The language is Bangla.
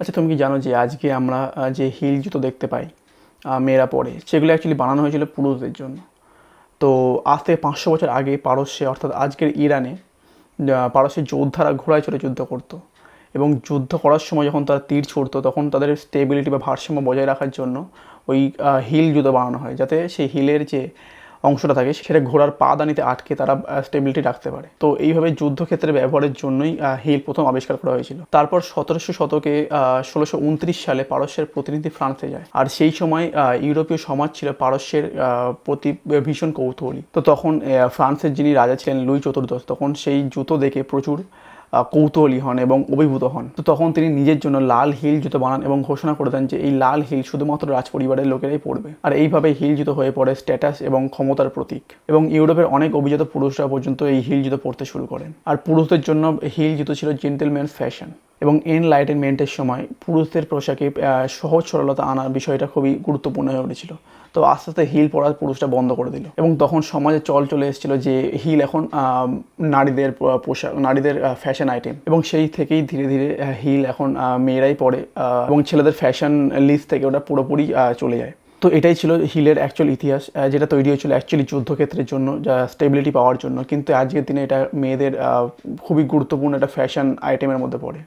আচ্ছা তুমি কি জানো যে আজকে আমরা যে হিল জুতো দেখতে পাই মেয়েরা পরে, সেগুলো অ্যাকচুয়ালি বানানো হয়েছিল পুরুষদের জন্য। তো আজ থেকে পাঁচশো বছর আগে পারস্যে, অর্থাৎ আজকের ইরানে পারস্যের যোদ্ধারা ঘোড়ায় চড়ে যুদ্ধ করতো। এবং যুদ্ধ করার সময় যখন তারা তীর ছুড়তো, তখন তাদের স্টেবিলিটি বা ভারসাম্য বজায় রাখার জন্য ওই হিল জুতো বানানো হয়, যাতে সেই হিলের যে অংশটা থাকে, সেটা ঘোড়ার পা দানিতে আটকে তারা স্টেবিলিটি রাখতে পারে। তো এইভাবে যুদ্ধক্ষেত্রে ব্যবহারের জন্যই হিল প্রথম আবিষ্কার করা হয়েছিল। তারপর সতেরোশো শতকে ষোলোশো উনত্রিশ সালে পারস্যের প্রতিনিধি ফ্রান্সে যায়। আর সেই সময় ইউরোপীয় সমাজ ছিল পারস্যের প্রতি ভীষণ কৌতূহলী। তো তখন ফ্রান্সের যিনি রাজা ছিলেন লুই চতুর্দশ, তখন সেই জুতো দেখে প্রচুর কৌতূহলী হন এবং অভিভূত হন। তো তখন তিনি নিজের জন্য লাল হিল জুতো বানান এবং ঘোষণা করে দেন যে এই লাল হিল শুধুমাত্র রাজপরিবারের লোকেরাই পড়বে আর এইভাবে হিল জুতো হয়ে পড়ে স্ট্যাটাস এবং ক্ষমতার প্রতীক। এবং ইউরোপের অনেক অভিজাত পুরুষরা পর্যন্ত এই হিল জুতো পড়তে শুরু করেন। আর পুরুষদের জন্য হিল জুতো ছিল জেন্টেলম্যান ফ্যাশন এবং এনলাইটেনমেন্টের সময় পুরুষদের পোশাকে সহজ সরলতা আনার বিষয়টা খুবই গুরুত্বপূর্ণ হয়ে উঠেছিল। তো আস্তে আস্তে হিল পরা পুরুষটা বন্ধ করে দিল। এবং তখন সমাজে চল চলে এসেছিল যে হিল এখন নারীদের পোশাক, নারীদের ফ্যাশন আইটেম এবং সেই থেকেই ধীরে ধীরে হিল এখন মেয়েরাই পরে এবং ছেলেদের ফ্যাশন লিস্ট থেকে ওটা পুরোপুরি চলে যায়। তো এটাই ছিল হিলের অ্যাকচুয়াল ইতিহাস যেটা তৈরি হয়েছিল অ্যাকচুয়ালি যুদ্ধক্ষেত্রের জন্য, যা স্টেবিলিটি পাওয়ার জন্য। কিন্তু আজকের দিনে এটা মেয়েদের খুবই গুরুত্বপূর্ণ একটা ফ্যাশন আইটেমের মধ্যে পড়ে।